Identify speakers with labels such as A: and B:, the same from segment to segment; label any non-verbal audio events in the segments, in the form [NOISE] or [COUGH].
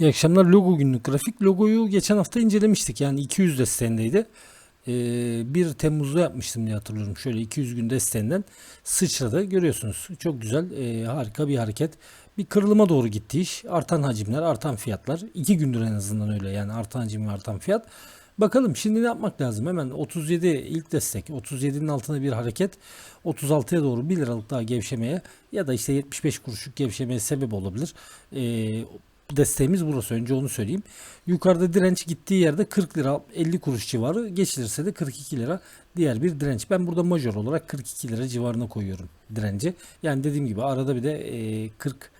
A: İyi akşamlar. Logo günlük grafik. Logoyu geçen hafta incelemiştik. Yani 200 desteğindeydi. Ee, 1 Temmuz'da yapmıştım diye hatırlıyorum. Şöyle 200 gün desteğinden sıçradı. Görüyorsunuz. Çok güzel. ee, harika bir hareket. Bir kırılıma doğru gitti iş. Artan hacimler, artan fiyatlar. 2 gündür en azından öyle. Yani artan hacim ve artan fiyat. Bakalım şimdi ne yapmak lazım? Hemen 37 ilk destek. 37'nin altına bir hareket. 36'ya doğru 1 liralık daha gevşemeye ya da işte 75 kuruşluk gevşemeye sebep olabilir. Ee, desteğimiz burası. Önce onu söyleyeyim. Yukarıda direnç gittiği yerde 40 lira 50 kuruş civarı geçilirse de 42 lira diğer bir direnç. Ben burada major olarak 42 lira civarına koyuyorum direnci. Yani dediğim gibi arada bir de e, 40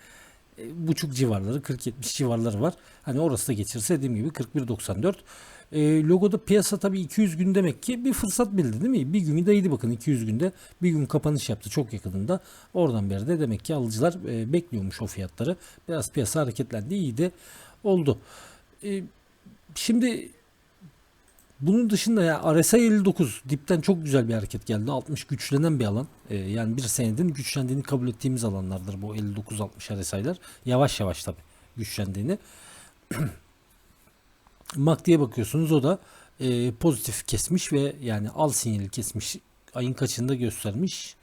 A: e, buçuk civarları 40-70 civarları var. Hani orası da geçirse dediğim gibi 41.94. E, logoda piyasa tabii 200 gün demek ki bir fırsat bildi değil mi? Bir günü de iyiydi bakın 200 günde bir gün kapanış yaptı çok yakınında. Oradan beri de demek ki alıcılar e, bekliyormuş o fiyatları. Biraz piyasa hareketlendi iyi de oldu. E, şimdi bunun dışında ya RSI 59 dipten çok güzel bir hareket geldi. 60 güçlenen bir alan. Ee, yani bir senedin güçlendiğini kabul ettiğimiz alanlardır bu 59-60 RSI'ler. Yavaş yavaş tabi güçlendiğini. [CLEARS THROAT] MACD'ye bakıyorsunuz o da e, pozitif kesmiş ve yani al sinyali kesmiş. Ayın kaçında göstermiş.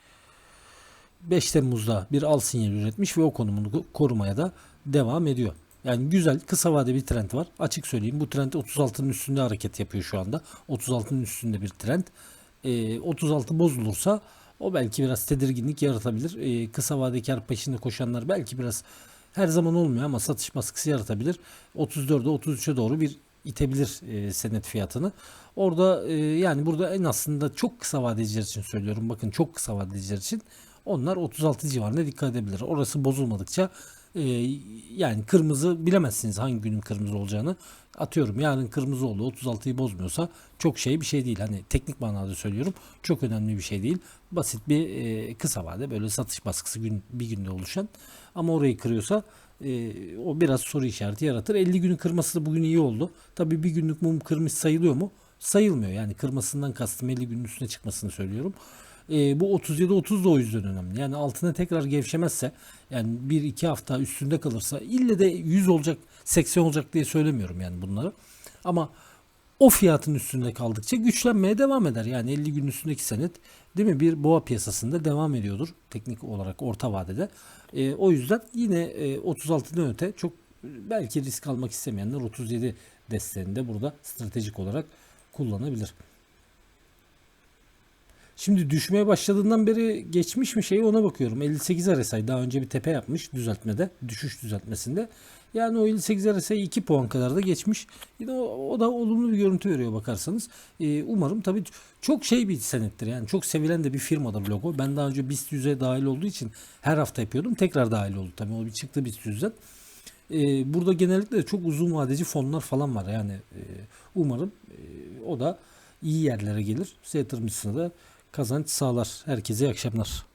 A: 5 Temmuz'da bir al sinyali üretmiş ve o konumunu korumaya da devam ediyor. Yani güzel kısa vade bir trend var. Açık söyleyeyim bu trend 36'nın üstünde hareket yapıyor şu anda. 36'nın üstünde bir trend. Ee, 36 bozulursa o belki biraz tedirginlik yaratabilir. Ee, kısa vade kar peşinde koşanlar belki biraz her zaman olmuyor ama satış baskısı yaratabilir. 34'e 33'e doğru bir itebilir e, senet fiyatını. Orada e, yani burada en aslında çok kısa vadeciler için söylüyorum. Bakın çok kısa vadeciler için onlar 36 civarına dikkat edebilir. Orası bozulmadıkça e, yani kırmızı bilemezsiniz hangi günün kırmızı olacağını. Atıyorum yarın kırmızı oldu 36'yı bozmuyorsa çok şey bir şey değil. Hani teknik manada söylüyorum. Çok önemli bir şey değil. Basit bir e, kısa vade böyle satış baskısı gün bir günde oluşan. Ama orayı kırıyorsa e, o biraz soru işareti yaratır. 50 günü kırması da bugün iyi oldu. Tabii bir günlük mum kırmış sayılıyor mu? Sayılmıyor. Yani kırmasından kastım 50 günün üstüne çıkmasını söylüyorum. E, bu 37-30 da o yüzden önemli. Yani altına tekrar gevşemezse yani 1-2 hafta üstünde kalırsa ille de 100 olacak 80 olacak diye söylemiyorum yani bunları. Ama o fiyatın üstünde kaldıkça güçlenmeye devam eder. Yani 50 gün üstündeki senet değil mi bir boğa piyasasında devam ediyordur teknik olarak orta vadede. E, o yüzden yine e, 36'dan öte çok belki risk almak istemeyenler 37 desteğinde burada stratejik olarak kullanabilir. Şimdi düşmeye başladığından beri geçmiş mi şeyi ona bakıyorum. 58 RSI daha önce bir tepe yapmış düzeltmede, düşüş düzeltmesinde. Yani o 58 RSI 2 puan kadar da geçmiş. Yine o, o da olumlu bir görüntü veriyor bakarsanız. Ee, umarım tabii çok şey bir senettir. Yani çok sevilen de bir firmadır logo. Ben daha önce BIST 100'e dahil olduğu için her hafta yapıyordum. Tekrar dahil oldu tabii. O bir çıktı BIST 100'den. Ee, burada genellikle çok uzun vadeci fonlar falan var. Yani e, umarım e, o da iyi yerlere gelir. Yatırımcısına da kazanç sağlar. Herkese iyi akşamlar.